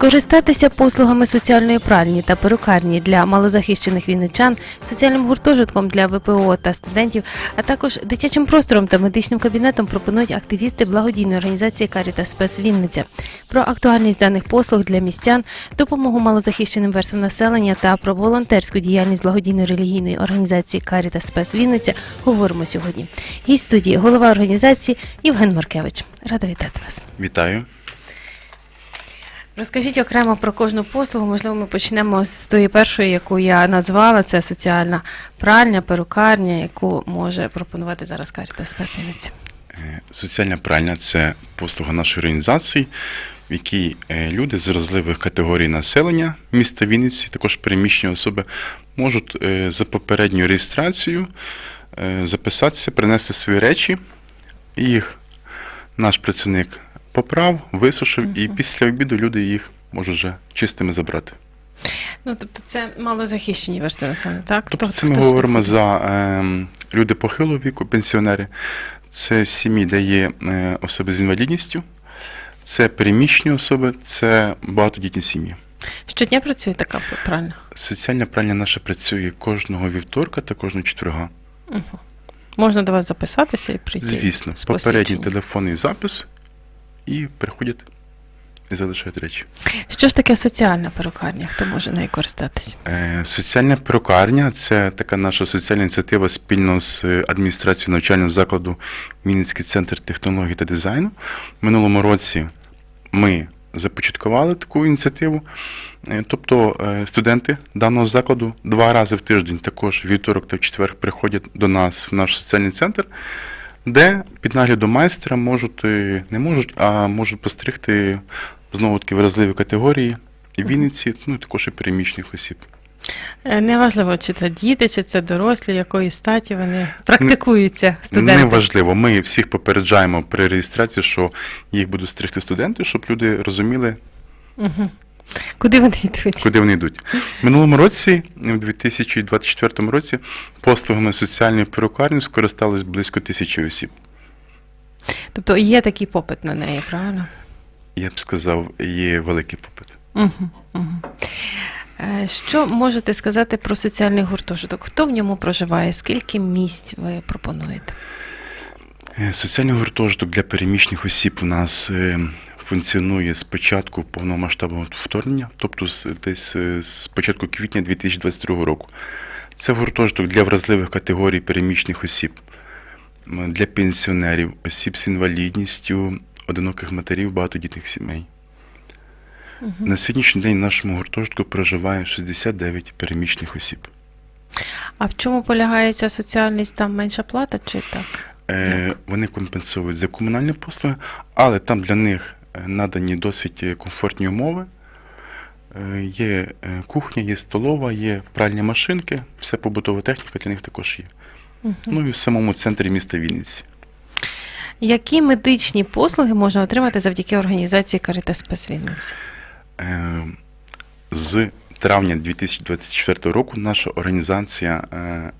Скористатися послугами соціальної пральні та перукарні для малозахищених вінничан, соціальним гуртожитком для ВПО та студентів, а також дитячим простором та медичним кабінетом пропонують активісти благодійної організації Caritas Спес Вінниця. Про актуальність даних послуг для містян, допомогу малозахищеним верствам населення та про волонтерську діяльність благодійної релігійної організації Caritas Спес Вінниця говоримо сьогодні. Гість студії голова організації Євген Маркевич. Рада вітати вас. Вітаю. Розкажіть окремо про кожну послугу. Можливо, ми почнемо з тої першої, яку я назвала. Це соціальна пральня, перукарня, яку може пропонувати зараз Каріта Спасівниці. Е, Соціальна пральня це послуга нашої організації, в якій е, люди з вразливих категорій населення міста Вінниці, також переміщені особи, можуть е, за попередньою реєстрацією записатися, принести свої речі, і їх наш працівник поправ, висушив, і після обіду люди їх можуть вже чистими забрати. Ну тобто, це малозахищені верстви населення, так? Тобто Хто- це ми хто говоримо вступить? за е, люди похилого віку, пенсіонери, це сім'ї, де є е, особи з інвалідністю, це переміщені особи, це багатодітні сім'ї. щодня працює така пральня. Соціальна пральня наша працює кожного вівторка та кожного четверга. Угу. Можна до вас записатися і прийти. Звісно, попередній телефонний запис і приходять і залишають речі. Що ж таке соціальна перукарня? Хто може нею користатися? Е, Соціальна перукарня це така наша соціальна ініціатива спільно з е, адміністрацією навчального закладу Вінницький центр технологій та дизайну. В минулому році ми започаткували таку ініціативу. Е, Тобто е, студенти даного закладу два рази в тиждень, також вівторок та в четвер, приходять до нас в наш соціальний центр, де під наглядом майстра можуть, е, не можуть, а можуть постригти знову таки вразливі категорії і Вінниці, ну і також і переміщених осіб. Е, Неважливо, чи це діти, чи це дорослі, якої статі вони практикуються студенти. Неважливо. Ми всіх попереджаємо при реєстрації, що їх будуть стригти студенти, щоб люди розуміли, Угу. Куди вони йдуть? куди вони йдуть. В минулому році, в 2024 році, послугами соціальної перукарні скористались близько тисячі осіб. Тобто є такий попит на неї, правильно? Я б сказав, є великий попит. Угу, угу. Що можете сказати про соціальний гуртожиток? Хто в ньому проживає? Скільки місць ви пропонуєте? Е, Соціальний гуртожиток для переміщених осіб у нас е, функціонує з початку повномасштабного вторгнення, тобто з- десь е, з початку квітня 2022 року. Це гуртожиток для вразливих категорій переміщених осіб, для пенсіонерів, осіб з інвалідністю, одиноких матерів, багатодітних сімей. Угу. На сьогоднішній день в нашому гуртожитку проживає 69 переміщених осіб. А в чому полягає ця соціальність? Там менша плата чи так? Е, Вони компенсують за комунальні послуги, але там для них надані досить комфортні умови. Е, Є е, кухня, є столова, є пральні машинки, вся побутова техніка для них також є. Угу. Ну і в самому центрі міста Вінниці. Які медичні послуги можна отримати завдяки організації Caritas Спас Вінниці? Е, З травня 2024 року наша організація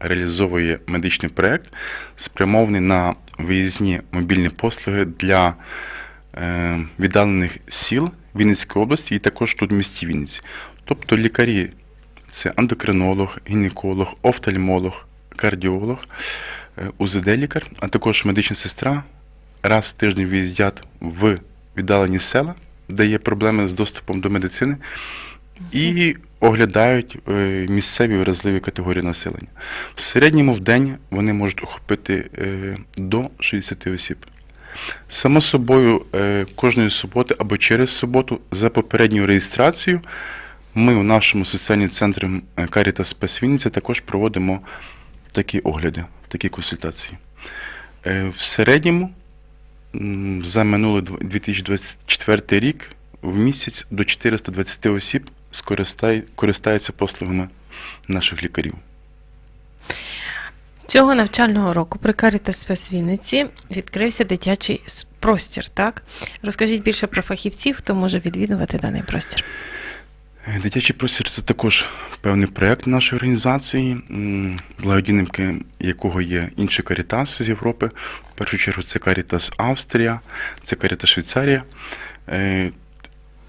реалізовує медичний проєкт, спрямований на виїзні мобільні послуги для віддалених сіл Вінницької області і також тут в місті Вінниці. Тобто лікарі це ендокринолог, гінеколог, офтальмолог, кардіолог, е, УЗД-лікар, а також медична сестра раз в тиждень виїздять в віддалені села, де є проблеми з доступом до медицини, і оглядають е, місцеві вразливі категорії населення. В середньому в день вони можуть охопити е, до 60 осіб. Само собою, е, кожної суботи або через суботу за попередньою реєстрацією ми у нашому соціальному центрі е, Caritas Спас Вінниця також проводимо такі огляди, такі консультації. Е, В середньому за минулий 2024 рік в місяць до 420 осіб користаються послугами наших лікарів. Цього навчального року при Спас Вінниці відкрився дитячий простір, так? Розкажіть більше про фахівців, хто може відвідувати даний простір. Е, Дитячий простір це також певний проєкт нашої організації, м, благодійним якого є інші карітаси з Європи. В першу чергу це Карітас Австрія, це Карітас Швейцарія. Е,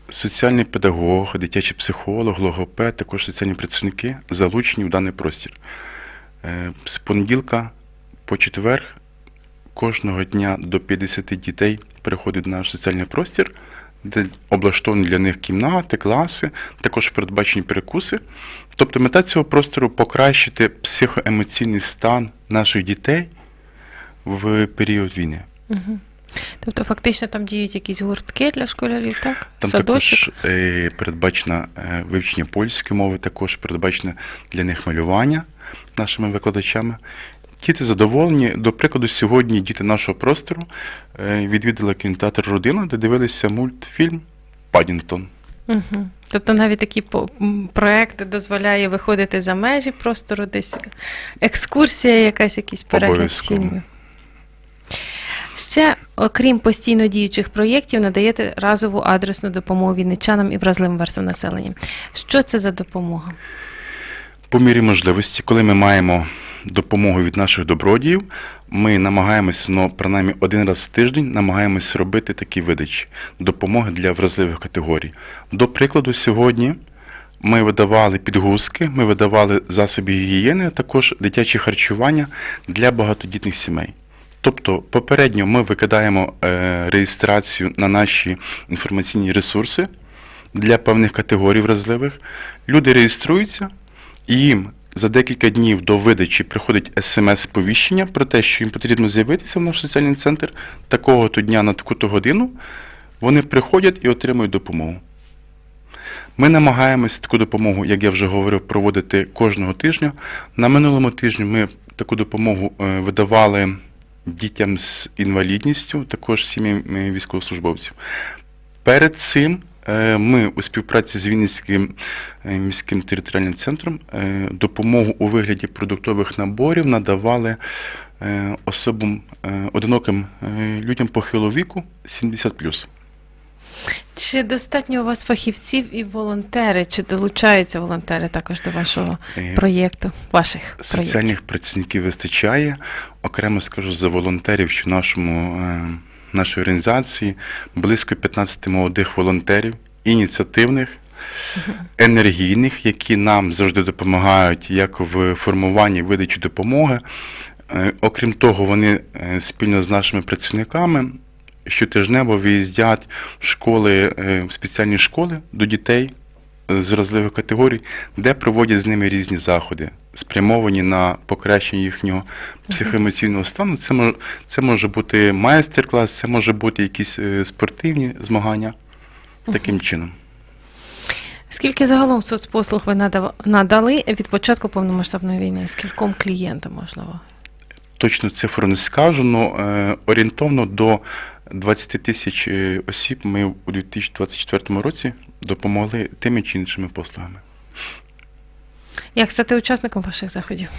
Соціальний педагог, дитячий психолог, логопед, також соціальні працівники залучені в даний простір. Е, З понеділка по четвер кожного дня до 50 дітей приходить наш соціальний простір, де облаштовані для них кімнати, класи, також передбачені перекуси. Тобто мета цього простору покращити психоемоційний стан наших дітей в період війни. Угу. Тобто, фактично там діють якісь гуртки для школярів, так? Там Садочок. також е, передбачено е, вивчення польської мови, також передбачено для них малювання нашими викладачами. Діти задоволені. До прикладу, сьогодні діти нашого простору е, відвідали кінотеатр Родина, де дивилися мультфільм Паддінгтон. Угу. Тобто навіть такі проекти дозволяє виходити за межі простору, десь екскурсія, якась, якийсь перегляд фільмів. Ще, окрім постійно діючих проєктів, надаєте разову адресну допомогу вінничанам і вразливим верствам населення. Що це за допомога? По мірі можливості, коли ми маємо допомогу від наших добродіїв, ми намагаємося, ну, принаймні один раз в тиждень, намагаємося робити такі видачі допомоги для вразливих категорій. До прикладу, сьогодні ми видавали підгузки, ми видавали засоби гігієни, а також дитяче харчування для багатодітних сімей. Тобто, попередньо ми викидаємо е, реєстрацію на наші інформаційні ресурси для певних категорій вразливих. Люди реєструються, і за декілька днів до видачі приходить смс-сповіщення про те, що їм потрібно з'явитися в наш соціальний центр такого-то дня на таку-то годину. Вони приходять і отримують допомогу. Ми намагаємося таку допомогу, як я вже говорив, проводити кожного тижня. На минулому тижні ми таку допомогу е, видавали дітям з інвалідністю, також сім'ям е, військовослужбовців. Перед цим ми у співпраці з Вінницьким е, міським територіальним центром е, допомогу у вигляді продуктових наборів надавали е, особам е, одиноким е, людям похилого віку 70+. Чи достатньо у вас фахівців і волонтери? Чи долучаються волонтери також до вашого Е, проєкту, ваших проєктів? Соціальних працівників вистачає. Окремо скажу за волонтерів, що в нашому, нашій організації близько 15 молодих волонтерів, ініціативних, енергійних, які нам завжди допомагають як в формуванні видачі допомоги. Е, Окрім того, вони е, спільно з нашими працівниками щотижнево виїздять в школи, е, в спеціальні школи до дітей з вразливих категорій, де проводять з ними різні заходи, спрямовані на покращення їхнього психоемоційного стану. Це може, це може бути майстер-клас, це може бути якісь е, спортивні змагання. Таким чином. Скільки загалом соцпослуг ви надали від початку повномасштабної війни? Скільком клієнтам, можливо? Точно цифру не скажу, але орієнтовно до 20 тисяч е, осіб ми у 2024 році допомогли тими чи іншими послугами. Як стати учасником ваших заходів?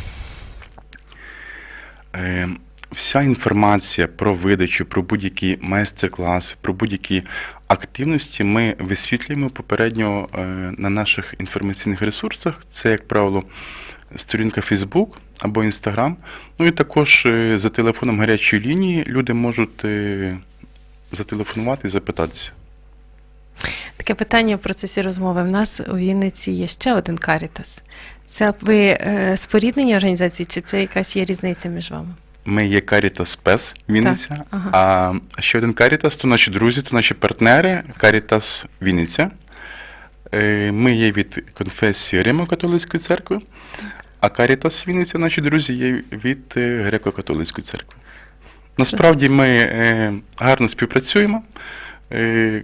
Е, Вся інформація про видачу, про будь-які майстер-класи, про будь-які активності ми висвітлюємо попередньо е, на наших інформаційних ресурсах. Це, як правило, сторінка Facebook або Instagram. Ну і також е, за телефоном гарячої лінії люди можуть зателефонувати і запитатися. Таке питання в процесі розмови. В нас у Вінниці є ще один карітас. Це ви е, споріднені організації, чи це якась є різниця між вами? Ми є Caritas Пес Вінниця, ага. а ще один Caritas, то наші друзі, то наші партнери Caritas Вінниця. Е, Ми є від конфесії Римо-католицької церкви, а Caritas Вінниця, наші друзі, є від е, греко-католицької церкви. Насправді ми е, гарно співпрацюємо е,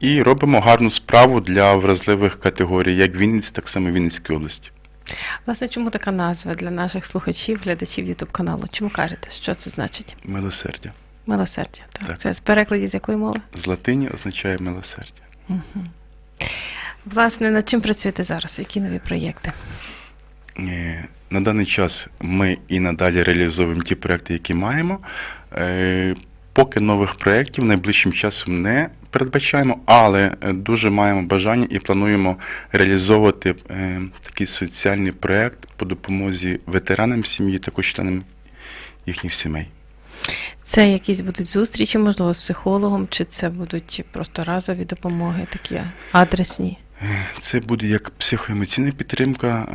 і робимо гарну справу для вразливих категорій, як Вінниці, так само Вінницької області. Власне, чому така назва для наших слухачів, глядачів Ютуб каналу? Чому карітас? Що це значить? Милосердя. Милосердя. Так. Так. Це з перекладі з якої мови? З латині означає милосердя. Угу. Власне, над чим працюєте зараз? Які нові проєкти? На даний час ми і надалі реалізовуємо ті проекти, які маємо. Е, Поки нових проєктів найближчим часом не передбачаємо, але е, дуже маємо бажання і плануємо реалізовувати е, такий соціальний проєкт по допомозі ветеранам сім'ї, також членам їхніх сімей. Це якісь будуть зустрічі, можливо, з психологом, чи це будуть просто разові допомоги, такі адресні? Це буде як психоемоційна підтримка,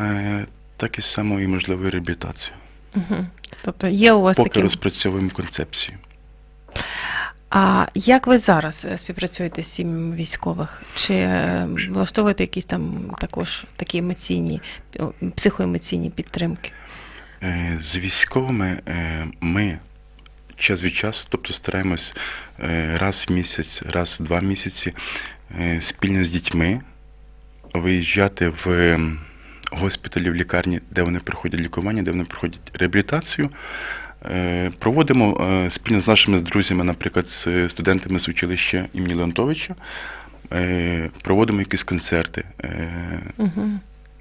так і само і можливо реабілітація. Угу. Тобто є у вас Поки такі. розпрацьовуємо концепцію. А як ви зараз е, співпрацюєте з сім'ями військових? Чи е, влаштовуєте якісь там також такі емоційні, психоемоційні підтримки? Е, З військовими ми час від часу, тобто стараємось раз в місяць, раз в два місяці спільно з дітьми виїжджати в ем, госпіталі, в лікарні, де вони проходять лікування, де вони проходять реабілітацію. Е, Проводимо е, спільно з нашими друзями, наприклад, з студентами з училища імені Леонтовича, е, проводимо якісь концерти, Угу.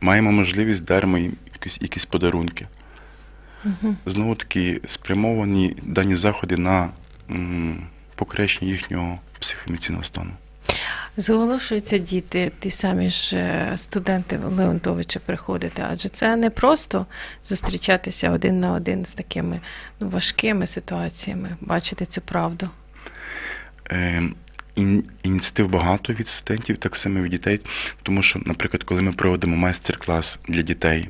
маємо можливість даримо їм якісь, якісь подарунки. Угу. Знову таки спрямовані дані заходи на покращення їхнього психоемоційного стану. Зголошуються діти, ті самі ж е, студенти Леонтовича приходити, адже це не просто зустрічатися один на один з такими ну, важкими ситуаціями, бачити цю правду. Е, Ініціатив багато від студентів, так само від дітей, тому що, наприклад, коли ми проводимо майстер-клас для дітей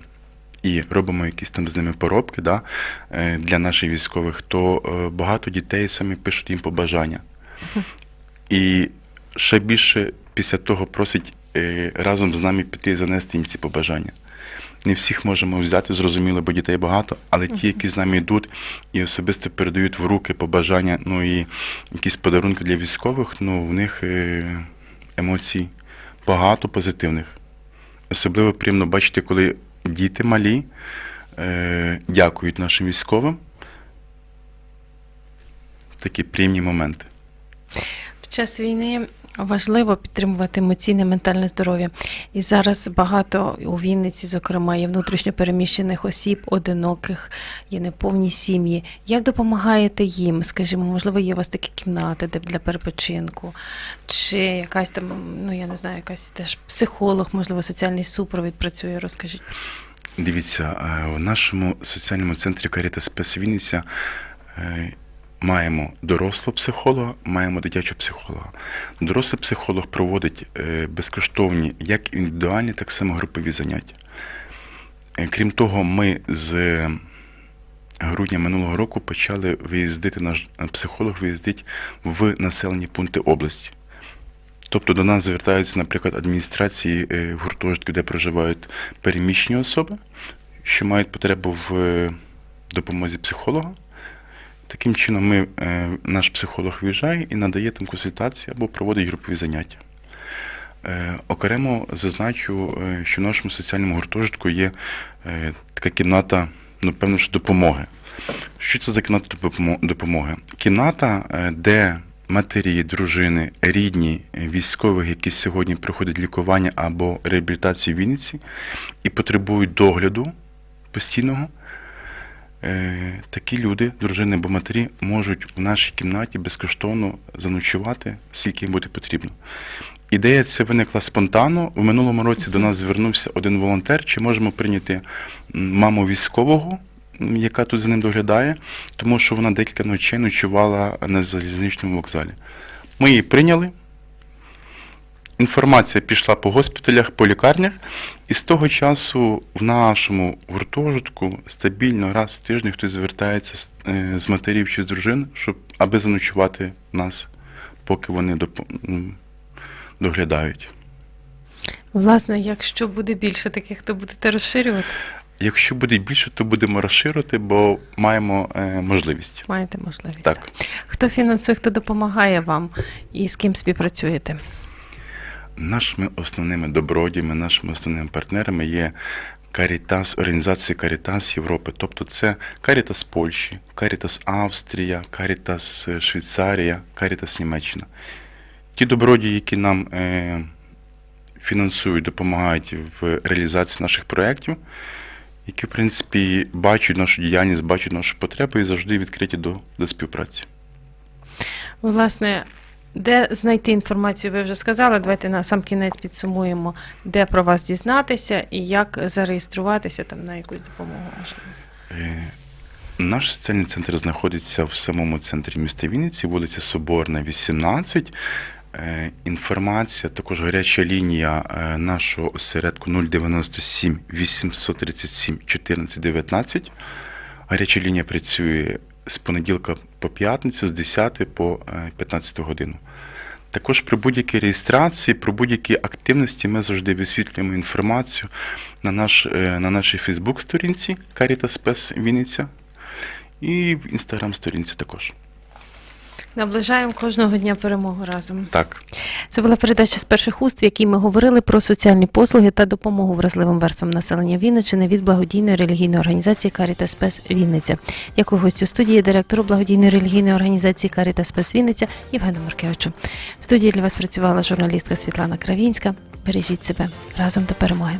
і робимо якісь там з ними поробки да, е, для наших військових, то е, багато дітей самі пишуть їм побажання. І ще більше після того просить е, разом з нами піти і занести їм ці побажання. Не всіх можемо взяти, зрозуміло, бо дітей багато, але ті, які з нами йдуть і особисто передають в руки побажання, ну і якісь подарунки для військових, ну в них е, емоцій багато позитивних. Особливо приємно бачити, коли діти малі е, дякують нашим військовим. Такі приємні моменти. В час війни важливо підтримувати емоційне ментальне здоров'я. І зараз багато у Вінниці, зокрема, є внутрішньопереміщених осіб, одиноких, є неповні сім'ї. Як допомагаєте їм? Скажімо, можливо, є у вас такі кімнати де для перепочинку, чи якась там, ну я не знаю, якась теж психолог, можливо, соціальний супровід працює. Розкажіть про це. Дивіться, е, в нашому соціальному центрі Каріта Спес Вінниця е, маємо дорослого психолога, маємо дитячого психолога. Дорослий психолог проводить е, безкоштовні як індивідуальні, так само групові заняття. Е, Крім того, ми з грудня минулого року почали виїздити, наш психолог виїздить в населені пункти області. Тобто до нас звертаються, наприклад, адміністрації е, гуртожитків, де проживають переміщені особи, що мають потребу в допомозі психолога. Таким чином, ми, е, наш психолог виїжджає і надає там консультації або проводить групові заняття. Е, Окремо зазначу, е, що в нашому соціальному гуртожитку є така кімната, ну, певно, що допомоги. Що це за кімната допомоги? Кімната, де матері, дружини, рідні військових, які сьогодні проходять лікування або реабілітацію в Вінниці і потребують догляду постійного. Е, Такі люди, дружини або матері, можуть в нашій кімнаті безкоштовно заночувати, скільки їм буде потрібно. Ідея ця виникла спонтанно. В минулому році до нас звернувся один волонтер, чи можемо прийняти маму військового, яка тут за ним доглядає, тому що вона декілька ночей ночувала на залізничному вокзалі. Ми її прийняли. Інформація пішла по госпіталях, по лікарнях, і з того часу в нашому гуртожитку стабільно раз в тиждень хтось звертається з, е, матерів чи з дружин, щоб аби заночувати нас, поки вони доглядають. Власне, якщо буде більше таких, то будете розширювати? Якщо буде більше, то будемо розширити, бо маємо е, можливість. Маєте можливість. Так. Хто фінансує, хто допомагає вам і з ким співпрацюєте? Нашими основними добродіями, нашими основними партнерами є Карітас, організація Карітас Європи. Тобто це Карітас Польщі, Карітас Австрія, Карітас е, Швейцарія, Карітас Німеччина. Ті добродії, які нам е, фінансують, допомагають в реалізації наших проєктів, які, в принципі, бачать нашу діяльність, бачать нашу потребу і завжди відкриті до, до співпраці. Власне, де знайти інформацію, ви вже сказали. Давайте на сам кінець підсумуємо, де про вас дізнатися і як зареєструватися там на якусь допомогу. Е, Наш соціальний центр знаходиться в самому центрі міста Вінниці, вулиця Соборна, 18. Е, Інформація, також гаряча лінія е, нашого осередку 097 837 14 19. Гаряча лінія працює з понеділка по п'ятницю, з 10 по е, 15 годину. Також при будь-якій реєстрації, про будь-які активності ми завжди висвітлюємо інформацію на, наш, е, на нашій Фейсбук-сторінці Caritas Spes Вінниця і в інстаграм-сторінці також. Наближаємо кожного дня перемогу разом. Так. Це була передача з перших уст, в якій ми говорили про соціальні послуги та допомогу вразливим верствам населення Вінниччини від благодійної релігійної організації Caritas Спес Вінниця. Дякую гостю студії, директору благодійної релігійної організації Caritas Спес Вінниця Євгену Маркевичу. В студії для вас працювала журналістка Світлана Кравінська. Бережіть себе разом до перемоги.